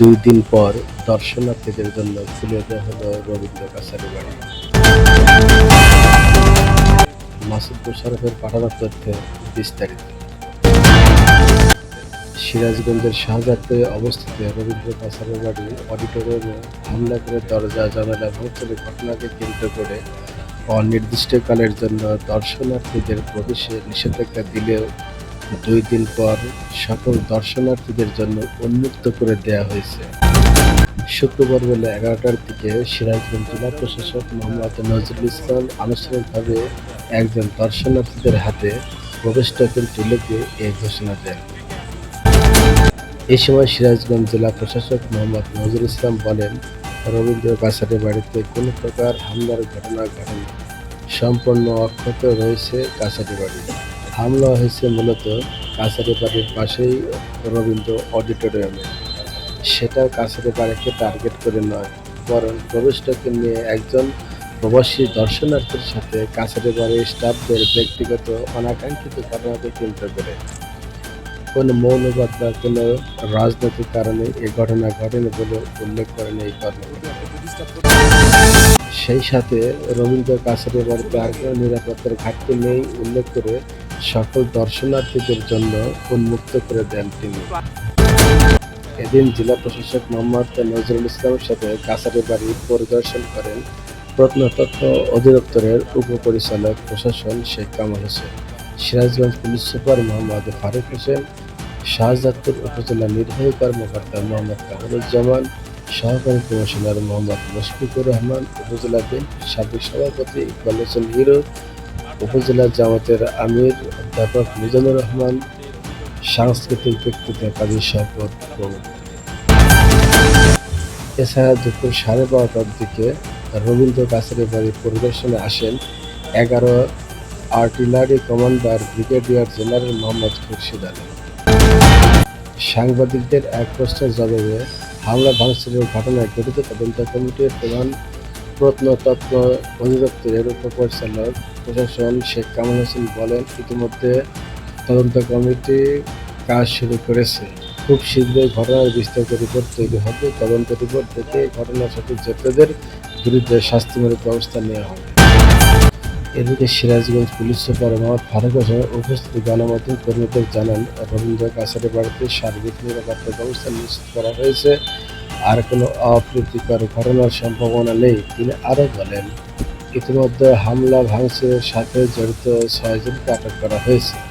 দুই দিন পর দর্শনার্থীদের জন্য খুলে দেওয়া হলো রবীন্দ্র কাছারি বাড়ি। মাসুদ মোশারফের পাঠানো তথ্যে বিস্তারিত। সিরাজগঞ্জের শাহজাদে অবস্থিত রবীন্দ্র কাছারি বাড়ি অডিটোরিয়ামে হামলা করে দরজা, জানালা ভাঙচুরের ঘটনাকে কেন্দ্র করে অনির্দিষ্টকালের জন্য দর্শনার্থীদের প্রবেশে নিষেধাজ্ঞা দিলেও দুই দিন পর সকল দর্শনার্থীদের জন্য উন্মুক্ত করে দেয়া হয়েছে। শুক্রবার বেলা এগারোটার দিকে সিরাজগঞ্জ জেলা প্রশাসক মোহাম্মদ নজরুল ইসলাম আনুষ্ঠানিকভাবে একজন দর্শনার্থীদের হাতে প্রবেশ টোকেন তুলে দিয়ে এই ঘোষণা দেন। এই সময় সিরাজগঞ্জ জেলা প্রশাসক মোহাম্মদ নজরুল ইসলাম বলেন রবীন্দ্র কাছারি বাড়িতে কোনো প্রকার হামলার ঘটনা ঘটেনি। সম্পূর্ণ অক্ষত রয়েছে কাছারি বাড়ি। হামলা হয়েছে মূলত কাছারি বাড়ির পাশেই রবীন্দ্র অডিটোরিয়ামে। সেটা কাছারি বাড়িকে টার্গেট করে নয়, বরং প্রবেশটাকে নিয়ে একজন প্রবাসী দর্শনার্থীর সাথে কাছারি বাড়ির স্টাফদের ব্যক্তিগত অনাকাঙ্ক্ষিত ঘটনাকে কেন্দ্র করে। কোনো মৌলবাদ বা কোনো রাজনৈতিক কারণে এই ঘটনা ঘটেনি বলে উল্লেখ করেন এই কর্মকর্তা। সেই সাথে রবীন্দ্র কাছারি কোনো নিরাপত্তার ঘাটতি নেই উল্লেখ করে সকল দর্শনার্থীদের জন্য উন্মুক্ত করে দেন তিনি। এদিন জেলা প্রশাসক মোহাম্মদ নজরুল ইসলামের সাথে কাছারি বাড়ি পরিদর্শন করেন প্রত্নতত্ত্ব অধিদপ্তরের উপপরিচালক প্রশাসন শেখ কামাল হোসেন। সিরাজগঞ্জ পুলিশ সুপার মোহাম্মদ ফারুক হোসেন, শাহজাদপুর উপজেলা নির্বাহী কর্মকর্তা মোহাম্মদ কামরুজ্জামান সহকারী কমিশনার মোহাম্মদ মুশফিকুর রহমান, উপজেলা বিএনপির সাবেক সভাপতি ইকবাল হোসেন হিরো উপজেলা জামাতের আমির অধ্যাপক মিজানুর রহমান, সাংস্কৃতিক ব্যক্তিত্ব কাজী শপথ এছাড়া দুপুর সাড়ে বারোটার দিকে রবীন্দ্র কাছারি বাড়ি পরিদর্শনে আসেন এগারো artillery commander brigadier general Mohammad Khurshid Ali. সাংবাদিকদের এক প্রশ্নের জবাবে হামলা ভাঙচুরের ঘটনায় গঠিত তদন্ত কমিটির প্রধান প্রত্নতত্ত্ব অধিদপ্তরের উপপরিচালক প্রশাসন শেখ কামাল হোসেন বলেন, ইতিমধ্যে তদন্ত কমিটি কাজ শুরু করেছে। খুব শীঘ্রই ঘটনার বিস্তারিত রিপোর্ট তৈরি হবে। তদন্ত রিপোর্ট দেখে ঘটনার সাথে জড়িতদের বিরুদ্ধে শাস্তিমূলক ব্যবস্থা নেওয়া হবে। এদিকে সিরাজগঞ্জ পুলিশ সুপার মোহাম্মদ ফারুক হোসেন উপস্থিত গণমাধ্যম কর্মীদের জানান, রবীন্দ্র কাছারি বাড়িতে সার্বিক নিরাপত্তা ব্যবস্থা নিশ্চিত করা হয়েছে। আর কোনো অপ্রীতিকর ঘটনার সম্ভাবনা নেই, তিনি আরও বলেন। ইতিমধ্যে হামলা ভাঙচুরের সাথে জড়িত ছয়জনকে আটক করা হয়েছে।